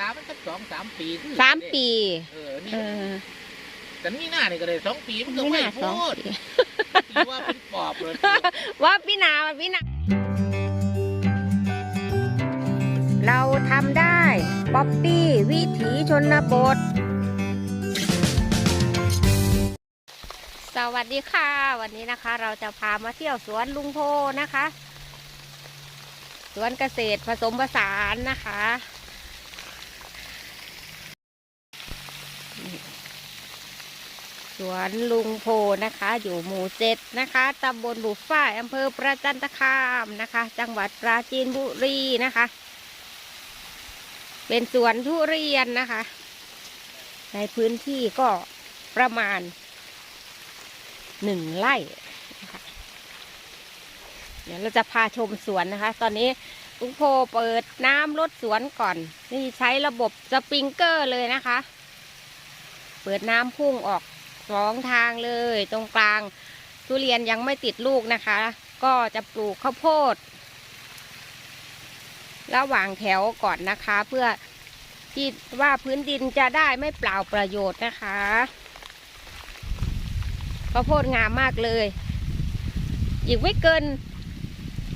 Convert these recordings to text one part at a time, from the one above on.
กามันสักสองสามปีคือสามปี เออนี่เออแต่นี่หน้านี่ก็ได้สองปีมันก็ไม่ไม่น่าสองพูดปีตีว่าเป็นปอบเลยว่าพี่นาพี่นา เราทำได้ป๊อปปี้วิถีชนบท สวัสดีค่ะ วันนี้นะคะ เราจะพามาเที่ยวสวนลุงโพนะคะ สวนเกษตรผสมผสานนะคะ สวนลุงโพนะคะ อยู่หมู่เจ็ดนะคะตำบลบุฟ้ายอำเภอประจันตคามนะคะ จังหวัดปราจีนบุรีนะคะ เป็นสวนทุเรียนนะคะ ในพื้นที่ก็ประมาณหนึ่งไร่เดี๋ยวเราจะพาชมสวนนะคะ ตอนนี้ลุงโพเปิดน้ำลดสวนก่อน นี่ใช้ระบบสปริงเกอร์เลยนะคะ เปิดน้ำพุ่งออกสองทางเลย ตรงกลางทุเรียนยังไม่ติดลูกนะคะ ก็จะปลูกข้าวโพด ระหว่างแถวก่อนนะคะ เพื่อที่ว่าพื้นดินจะได้ไม่เปล่าประโยชน์นะคะข้าวโพดงามมากเลย อีกไม่เกิน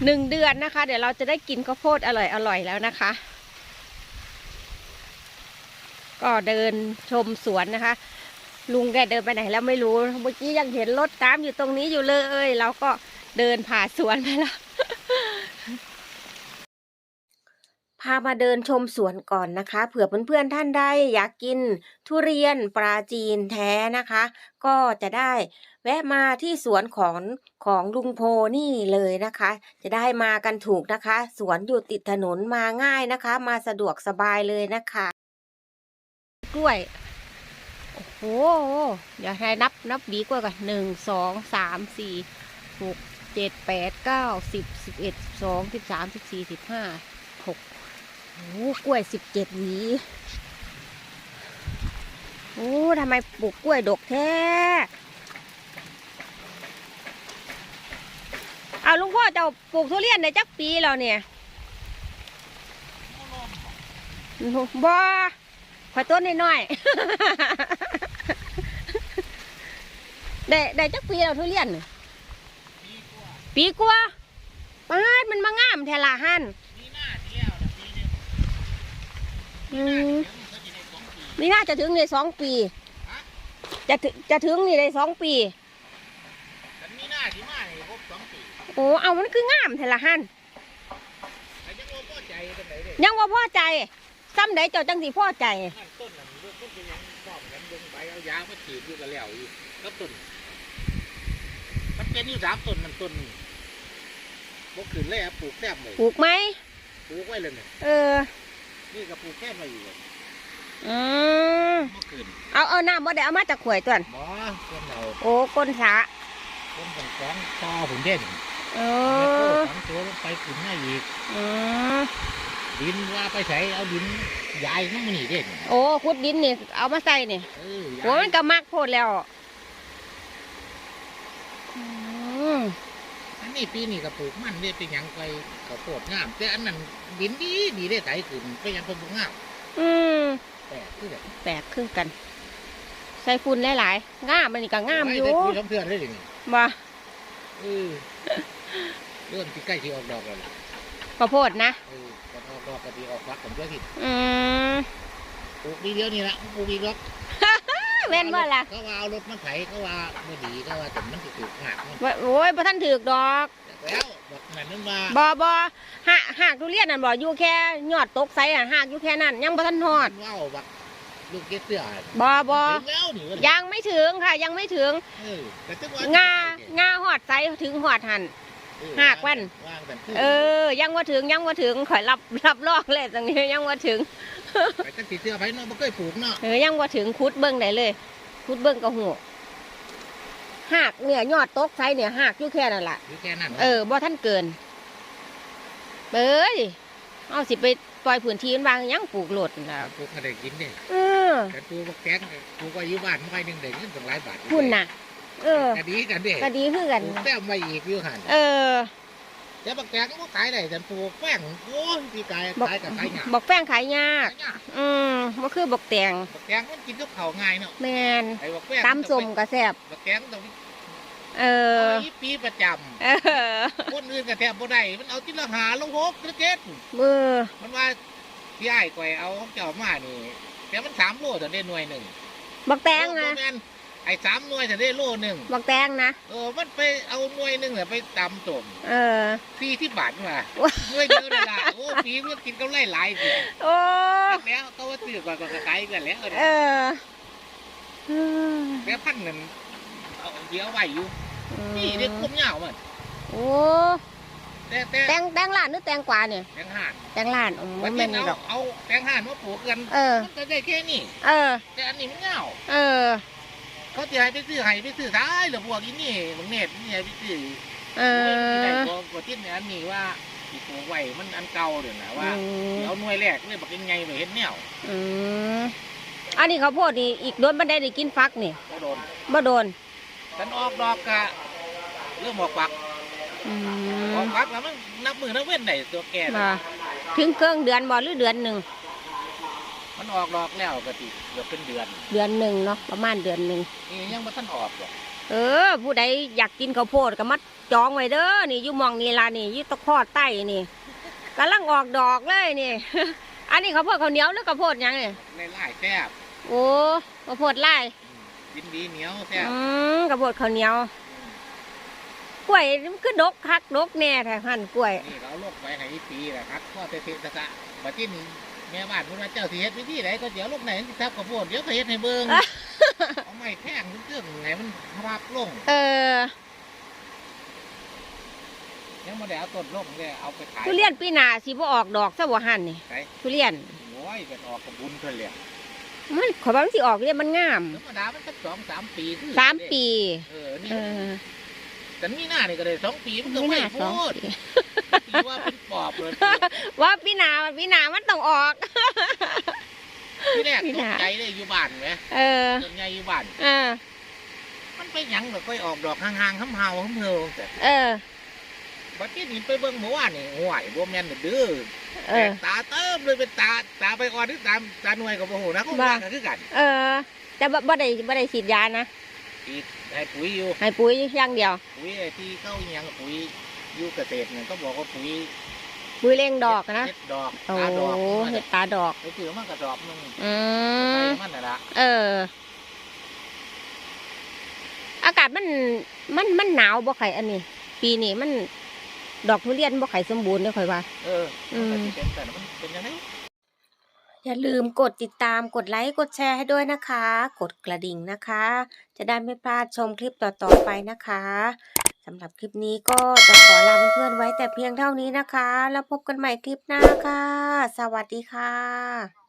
หนึ่งเดือนนะคะ เดี๋ยวเราจะได้กินข้าวโพดอร่อยๆแล้วนะคะ ก็เดินชมสวนนะคะ ลุงแกเดินไปไหนแล้วไม่รู้เมื่อกี้ยังเห็นรถตามอยู่ตรงนี้อยู่เลย เราก็เดินผ่าสวนไปแล้วพามาเดินชมสวนก่อนนะคะ เผื่อเพื่อนๆท่านใดอยากกินทุเรียนปลาจีนแท้นะคะ ก็จะได้แวะมาที่สวนของของลุงโพนี่เลยนะคะ จะได้มากันถูกนะคะ สวนอยู่ติดถนนมาง่ายนะคะ มาสะดวกสบายเลยนะคะ กล้วย โอ้โห เดี๋ยวให้นับนับบีกล้วยก่อนหนึ่งสองสามสี่หกเจ็ดแปดเก้าสิบสิบเอ็ดสิบสองสิบสามสิบสี่สิบห้าหกโอ้กล้วยสิบเจ็ดหวีโอ้ทำไมปลูกกล้วยดกแท้เอาลุงพ่อจ้าปลูกทุเรียนในจักปีแล้วเนี่ยบ่ ขอต้นน้อยๆ ได้ได้จักปีแล้วทุเรียนน่ะปีกว่าปาดมันมางามแทละหันนี่หน้าที่แล้วนะปีหนึงอืมเดี๋ยวมันก็จะได้สองปีนี่น่าจะถึงในสองปีฮะจะถึงจะถึงนี่ในสองปีแต่มีหน้าที่มาเนี่ยครบสองปี โอ้เอามันคืองามแทละหันแต่ยังว่าพอใจเป็นไหนเด้ยังว่าพ่อใจ ซ้ำใดเจ้าจังสีพ่อใจ นั่นต้นนั่นเรื่องต้นเป็นยังชอบกันดึงไปเอายามาฉีดอยู่กันแล้วอยู่แล้วต้นมันเป็นอยู่สามต้นมันต้นนี่บกขึ้นเลยอะปลูกแทบเลยปลูกไหม ปลูกไว้เลยเนี่ยเออ นี่ก็ปลูกแค่มาอยู่เลยอืมเมื่อคืนเอาเอาน้ำบ่ได้เอามาจากขวดตัวนหมอคนเราโอ้ก้นสระคนของกองต่อผมเด่นเอแม่โคอสองตัวลงไปขึ้นมาอีก อืม ดินว่าไปใส่เอาดินยายน้ำมันนี่เด่นโอ้ขุดดินนี่เอามาใส่นี่เออโอ้มันก็มักโพดแล้วอืมอันนี้ปีนี้ก็ปลูกมันเนี่ยเป็นหยังไปข้าวโพดงามแต่อันนั้นดินดีดีได้ไถขึ้นเป็นหยังเป็นปลูกงามอืมแต่คือแบบแปลกคือกัน ใส่ฝุ่นหลายๆงามมันนี่ก็งามอยู่ไได้คุยกับเพื่อนเลยนี่บ่ เออเริ่มที่ใกล้ที่ออกดอกแล้วล่ะ ข้าวโพดนะเออก่อนออกดอกก็ดีออกฟักผมก็ที่อืมปลูกดีเดียวนี่ละปลูกอีกดอกแม่นบ่ล่ะเขาว่าเอารถมาไถเขาว่าบ่ดีเขาว่าแต่มันสิถูกหักมันว่าโอ้ยบ่ทันถือกดอกแล้วบอกนั่นนั่นว่าบ่บ่หาหากทุเรียนนั่นบ่อยู่แค่ยอดตกใสอะหากอยู่แค่นั้นยังบ่ทันฮอดมันว่าบักลูกเกดเสื้อบ่บ่ถึงแล้วนี่ว่ายังไม่ถึงค่ะ ยังไม่ถึงเออแต่ถึงว่งางาฮอดใสถึงฮอดหันเออ หากมัน ว่างแต่เออ ยังว่าถึงยังว่าถึงข่อยรับรับรองเลยตรงนี้ยังว่าถึง ไปตั้งสีเสื้อไปเนาะบ่เคยปลูกเนาะเออ ยังว่าถึงคุดเบิ้งได้เลย คุดเบิ้งก็หูหากเนี่ยยอดตกไซเนี่ยหากอยู่แค่นั่นแหละอยู่แค่นั้นเออบ่ท่านเกินเบ้ยเอาสิไปปล่อยพื้นที่มันวางยังปลูกโหลดนั่นล่ะปลูกก็ได้กินเด้เออแต่ปลูกบักแตงปลูกไว้อยู่บ้านไม่หนึงได้เงินตั้งหลายบาทคุณน่ะ เออ ก็ดีกันเด้ก็ดีคือกันปลูกแต้มไว้อีกอยู่หั่นเออแต่บักแตงก็บ่ขายได้แต่ปลูกแป้งโอ้ยพี่กายบอกขายกับขายหยาบอกแป้งขายยากขายหยาอืมบ่คือบักแตงบักแตงมันกินกับข้าวง่ายเนาะแม่นไอ้บักแป้งตำส้มก็แซ่บบักแตงต้องเออเอาอีปีประจเออำคนอื่นก็แทบบ่ได้มันเอาที่ละหาลงหกกระเจ็ดมือมันว่าที่ไอ้ายก่อยเอาของเจ้ามานี่แต่มันสามโลแต่ได้หน่วยหนึ่งบักแตงโอ้นะบ่แม่น ไอ้สามหน่วยแต่ได้โลหนึ่งบักแตงนะ เออมันไปเอาหน่วยหนึ่งเนี่ยไปตำส้มเออสี่ที่บาทมาว้าหน่วยเดียวเลยล่ะโอ้ปีมันกินกำไรหลายสิโอ้แล้วก็ว่าซื้อกว่าก็ขายกันแล้วเออเออแม่พันหนึ่งเอาเดี๋ยวไว้อยู่นี่เด็กคมยาวมันโอ้แต่แต่แตงแตงล้านหรือแตงกวาเนี่ยแตงห่านแตงล้านอืมวัมันนนี้แม่นเอาดอกเอาแตงห่านมาปลูกกันเออมันจะได้แค่นี้เออแต่อันนี้มันเงาเออ เขาจะให้ไปซื้อให้ไปซื้อท้ายหรือพวกอีนี่บางเน็ตนี่ให้ไปซื้อเอไม่ได้อบอกว่าที่เนี่ยอันนี้ว่าที่ปลูกไว้มันอันเก่าเดี๋ยวนะว่าอืม เอาหน่วยแรกเลยบอกยังไงไปเห็นแนวอืมอันนี้เขาวโพดนี่อีกโดนบันไดได้กินฟักนี่ก็โดนบ่โดนฉันออกดอกกะเริ่มออกปักอือมอกปักแล้วมันนับมือนับเว้นได้ตัวแก่น่ะมาถึงเครื่องเดือนบ่หรือเดือนหนึ่ง มันออกดอกแล้วก็ติเกือบเป็นเดือนเดือนหนึ่งเนาะประมาณเดือนหนึ่งนี่ยังไม่ทันออกหรอกเออ ผู้ใดอยากกินข้าวโพดก็มาจองไว้เด้อนี่อยู่หมองนี่ล่ะนี่อยู่ตะคอใต้นี่กำลังออกดอกเลยนี่ อันนี้ข้าวโพดข้าวเหนียวหรือข้าวโพดหยังนี่ในไล่แซ่บโอ้ข้าวโพดไล่ดินดีเหนียวแซ่บอืมข้าวโพดข้าวเหนียวกล้วยมันคือดกคักดกแน่แท้พันกล้วยนี่เราลกไปให้อีปีแหละครับพ่อเตะเตะตะกะบัดที่นี่ แม่บ้านพูดว่าเจ้าสิเฮ็ดวิธีไหนก็เดี๋ยวลูกไหนที่ทับกระโพดเดี๋ยวก็เฮ็ดให้เบิ่งเอาไม้แท่งเครื่องไงมันพับลงเออยังไม่ได้เอาต้นลงเลยเอาไปขายทุเรียนปีหน้าสิบ่ออกดอกซะบ่หันนี่ไปทุเรียนโอ้ยเป็นออกกระบุญเพิ่นเลยมันขอยว่ามันสิออกเรียนมันงามธรรมดามันสักสองสามปีคือสามปี เออนี่เออแต่นี่หน้านี่ก็ได้สองปีมันก็ไม่ไม่น่าสองพูดปีปี ว่าเป็นปอบเลยว่าปีหน้าปีหน้ามันต้องออก ที่แรกปีตหน้ากใจเลยอยู่บ้านไหมเออต้นใหญ่อยู่บ้านเออมันไปหยังแบบไปออกดอกห่างๆห้ำเฮาห้ำเฮาแต่เออบัดนี้นี่ไปเบิ่งเมื่อวานนี่ห่วยบ่แม่นเด้อเออตาเติมเลยเป็นตาตาไปอ่อนหรือตาตาหน่วยกับโอ้โหนะเขาบ้าว่ากันคือกัน เออ แต่บ่บ่ได้บ่ได้ฉีดยานะอีกให้ปุ๋ยอยู่ให้ปุ๋ยอย่างเดียว ปุ๋ยไอ้ที่เข้าอิหยังปุ๋ยอ ยู่เกษตรเนี่ยก็บอกว่าปุ๋ยปุ๋ยเร่งดอกนะเฮ็ดดอกโอ้ตาดอกเห็ดตาดอกไปถือมันกระดอกหนึงอืไปมมันน่ะละเออ อากาศมันมันมันหนาวบ่ไข่อันนี้ ปีนี้มันดอกทุเรียนบ่ไข่สมบูรณ์เด้อข่อยว่า เอออืมมันก็สิเป็นแต่มันเป็นยังไงอย่าลืมกดติดตามกดไลค์กดแชร์ให้ด้วยนะคะ กดกระดิ่งนะคะ จะได้ไม่พลาดชมคลิปต่อๆไปนะคะ สำหรับคลิปนี้ก็จะขอลาเพื่อนๆไว้แต่เพียงเท่านี้นะคะ แล้วพบกันใหม่คลิปหน้าค่ะ สวัสดีค่ะ